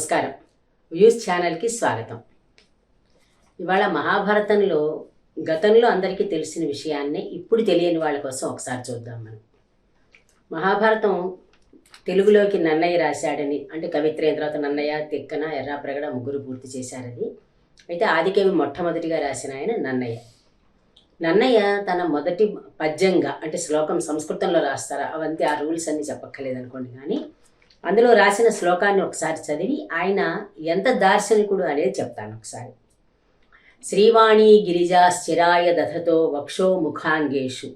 నమస్కారం. వ్యూస్ ఛానల్కి స్వాగతం. ఇవాళ మహాభారతంలో గతంలో అందరికీ తెలిసిన విషయాన్ని ఇప్పుడు తెలియని వాళ్ళ కోసం ఒకసారి చూద్దాం మనం. మహాభారతం తెలుగులోకి నన్నయ్య రాశాడని అంటే కవిత్రేం తర్వాత నన్నయ్య తిక్కన ఎర్రాప్రగడ ముగ్గురు పూర్తి చేశారని అయితే ఆదికవి మొట్టమొదటిగా రాసిన ఆయన నన్నయ్య. నన్నయ్య తన మొదటి పద్యంగా అంటే శ్లోకం సంస్కృతంలో రాస్తారా అవంతే ఆ రూల్స్ అన్ని చెప్పక్కర్లేదు అనుకోండి కానీ అందులో రాసిన శ్లోకాన్ని ఒకసారి చదివి ఆయన ఎంత దార్శనికుడు అనేది చెప్తాను ఒకసారి. శ్రీవాణి గిరిజా స్థిరాయ దధతో వక్షో ముఖాంగేషు.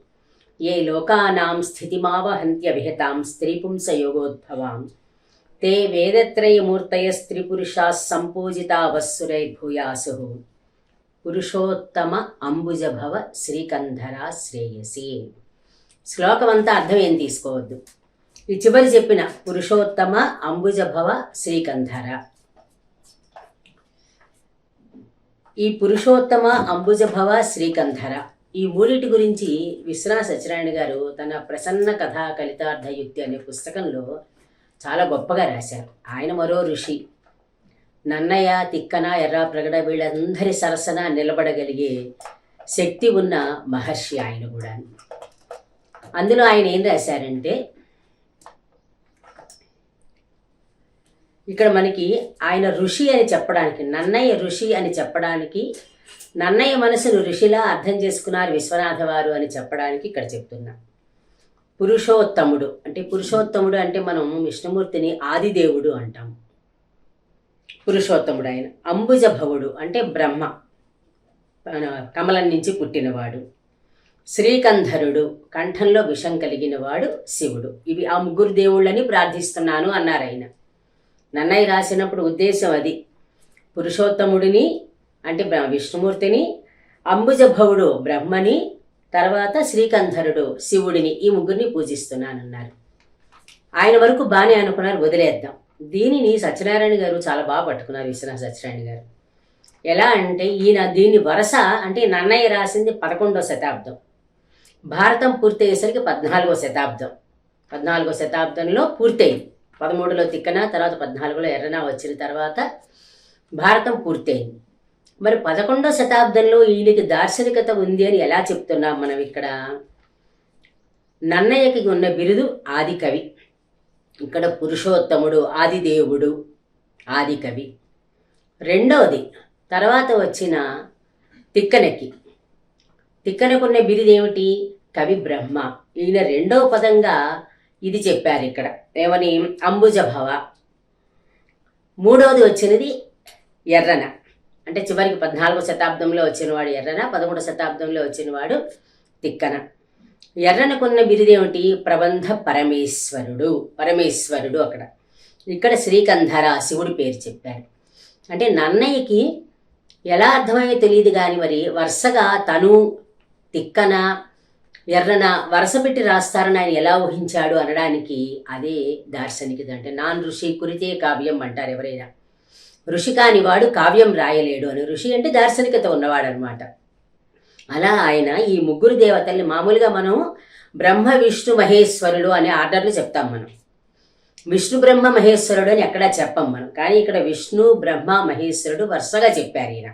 ఏ లోకానాం స్థితిమావహంత్య విహతాం స్త్రీపుంస యోగోద్భవాం తే వేదత్రయమూర్తయ స్త్రీపురుషా సంపూజితా వస్సురైర్భూయాసు పురుషోత్తమ అంబుజభవ శ్రీకంధరా శ్రేయసి. శ్లోకమంతా అర్థం ఏం తీసుకోవద్దు. ఈ చివరి చెప్పిన పురుషోత్తమ అంబుజభవ శ్రీకంధర. ఈ పురుషోత్తమ అంబుజభవ శ్రీకంధర. ఈ మూడిటి గురించి విశ్వనా సత్యనారాయణ గారు తన ప్రసన్న కథా కలితార్థ యుక్తి అనే పుస్తకంలో చాలా గొప్పగా రాశారు. ఆయన మరో ఋషి. నన్నయ్య తిక్కన ఎర్ర ప్రగడ వీళ్ళందరి సరసన నిలబడగలిగే శక్తి ఉన్న మహర్షి ఆయన కూడా అందులో ఆయన ఏం రాశారంటే ఇక్కడ మనకి ఆయన ఋషి అని చెప్పడానికి నన్నయ్య ఋషి అని చెప్పడానికి నన్నయ్య మనసును ఋషిలా అర్థం చేసుకున్నారు విశ్వనాథ వారు అని చెప్పడానికి ఇక్కడ చెప్తున్నా. పురుషోత్తముడు అంటే పురుషోత్తముడు అంటే మనం విష్ణుమూర్తిని ఆదిదేవుడు అంటాం. పురుషోత్తముడు ఆయన. అంబుజభవుడు అంటే బ్రహ్మ కమలం నుంచి పుట్టినవాడు. శ్రీకంధరుడు కంఠంలో విషం కలిగినవాడు శివుడు. ఇవి ఆ ముగ్గురు దేవుళ్ళని ప్రార్థిస్తున్నాను అన్నారు ఆయన నన్నయ్య రాసినప్పుడు ఉద్దేశం అది. పురుషోత్తముడిని అంటే విష్ణుమూర్తిని అంబుజభవుడు బ్రహ్మని తర్వాత శ్రీకంధరుడు శివుడిని ఈ ముగ్గురిని పూజిస్తున్నానన్నారు. ఆయన వరకు బాగానే అనుకున్నారు వదిలేద్దాం. దీనిని సత్యనారాయణ గారు చాలా బాగా పట్టుకున్నారు విశ్వనాథ సత్యనారాయణ గారు. ఎలా అంటే ఈయన దీన్ని వరస అంటే నన్నయ్య రాసింది పదకొండో శతాబ్దం. భారతం పూర్తయ్యేసరికి పద్నాలుగో శతాబ్దం. పద్నాలుగో శతాబ్దంలో పూర్తయింది. పదమూడులో తిక్కన తర్వాత పద్నాలుగులో ఎర్రన వచ్చిన తర్వాత భారతం పూర్తయింది. మరి పదకొండో శతాబ్దంలో ఈయనకి దార్శనికత ఉంది అని ఎలా చెప్తున్నాం మనం ఇక్కడ? నన్నయ్యకి ఉన్న బిరుదు ఆది కవి. ఇక్కడ పురుషోత్తముడు ఆదిదేవుడు ఆది కవి. రెండవది తర్వాత వచ్చిన తిక్కనకి. తిక్కనకున్న బిరుదేమిటి? కవి బ్రహ్మ. ఈయన రెండవ పదంగా ఇది చెప్పారు ఇక్కడ. ఏమని? అంబుజభవ. మూడవది వచ్చినది ఎర్రన. అంటే చివరికి పద్నాలుగో శతాబ్దంలో వచ్చినవాడు ఎర్రన పదమూడో శతాబ్దంలో వచ్చినవాడు తిక్కన. ఎర్రనకున్న బిరుదేమిటి ప్రబంధ పరమేశ్వరుడు. పరమేశ్వరుడు అక్కడ. ఇక్కడ శ్రీకంధర శివుడి పేరు చెప్పారు. అంటే నన్నయ్యకి ఎలా అర్థమయ్యో తెలియదు కానీ మరి వరుసగా తను తిక్కన ఎర్రన వరుస పెట్టి రాస్తారని ఆయన ఎలా ఊహించాడు అనడానికి అదే దార్శనికత. అంటే నాన్ ఋషి కురితే కావ్యం అంటారు ఎవరైనా. ఋషి కానివాడు కావ్యం రాయలేడు అని. ఋషి అంటే దార్శనికత ఉన్నవాడు అనమాట అలా ఆయన ఈ ముగ్గురు దేవతల్ని మామూలుగా మనం బ్రహ్మ విష్ణు మహేశ్వరుడు అనే ఆర్డర్లు చెప్తాం మనం. విష్ణు బ్రహ్మ మహేశ్వరుడు అని ఎక్కడా చెప్పం మనం. కానీ ఇక్కడ విష్ణు బ్రహ్మ మహేశ్వరుడు వరుసగా చెప్పారు ఈయన.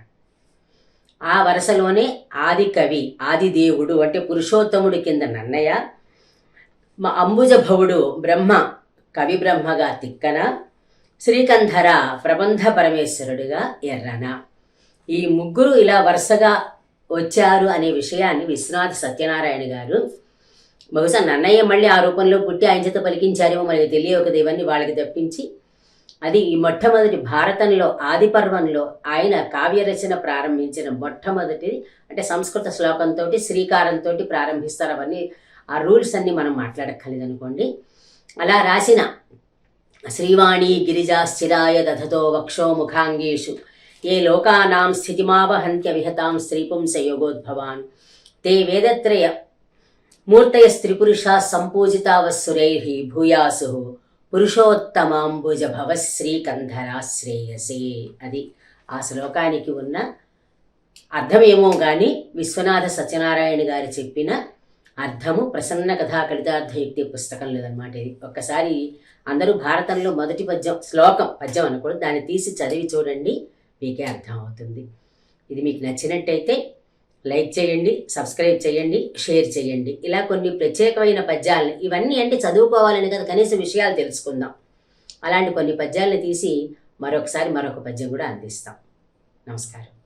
ఆ వరుసలోనే ఆది కవి ఆది దేవుడు అంటే పురుషోత్తముడి కింద నన్నయ్య మా అంబుజభవుడు బ్రహ్మ కవి బ్రహ్మగా తిక్కన శ్రీకంధర ప్రబంధ పరమేశ్వరుడిగా ఎర్రన. ఈ ముగ్గురు ఇలా వరుసగా వచ్చారు అనే విషయాన్ని విశ్వనాథ్ సత్యనారాయణ గారు బహుశా నన్నయ్య మళ్ళీ ఆ రూపంలో పుట్టి ఆయన చేత పలికించారేమో మనకి తెలియక దేవన్ని వాళ్ళకి తప్పించి అది ఈ మొట్టమొదటి భారతంలో ఆది పర్వంలో ఆయన కావ్యరచన ప్రారంభించిన మొట్టమొదటి అంటే సంస్కృత శ్లోకంతో శ్రీకారంతో ప్రారంభిస్తారు. అవన్నీ ఆ రూల్స్ అన్ని మనం మాట్లాడక్కర్లేదు అనుకోండి అలా రాసిన శ్రీవాణి గిరిజా స్థిరాయ దధతో వక్షో ముఖాంగేషు. ఏ లోకానాం స్థితిమావహంత్య విహతాం స్త్రీపుంస యోగోద్భవాన్ తే వేదత్రయ మూర్తయ స్త్రీపురుషా సంపూజితావస్సురై భూయాసు. పురుషోత్తమాంబుజ భవ అది ఆ శ్లోకానికి ఉన్న అర్థమేమో కానీ విశ్వనాథ సత్యనారాయణ గారు చెప్పిన అర్థము ప్రసన్న కథా కలితార్థయుక్తి పుస్తకం లేదన్నమాట ఇది. ఒక్కసారి అందరూ భారతంలో మొదటి పద్యం శ్లోకం పద్యం అనకూడదు దాన్ని తీసి చదివి చూడండి మీకే అర్థం అవుతుంది ఇది మీకు నచ్చినట్టయితే లైక్ చేయండి సబ్స్క్రైబ్ చేయండి షేర్ చేయండి. ఇలా కొన్ని ప్రత్యేకమైన పద్యాలను ఇవన్నీ అంటే చదువుకోవాలని కదా కనీస విషయాలు తెలుసుకుందాం. అలాంటి కొన్ని పద్యాలను తీసి మరొకసారి మరొక పద్యం కూడా అందిస్తాం. నమస్కారం.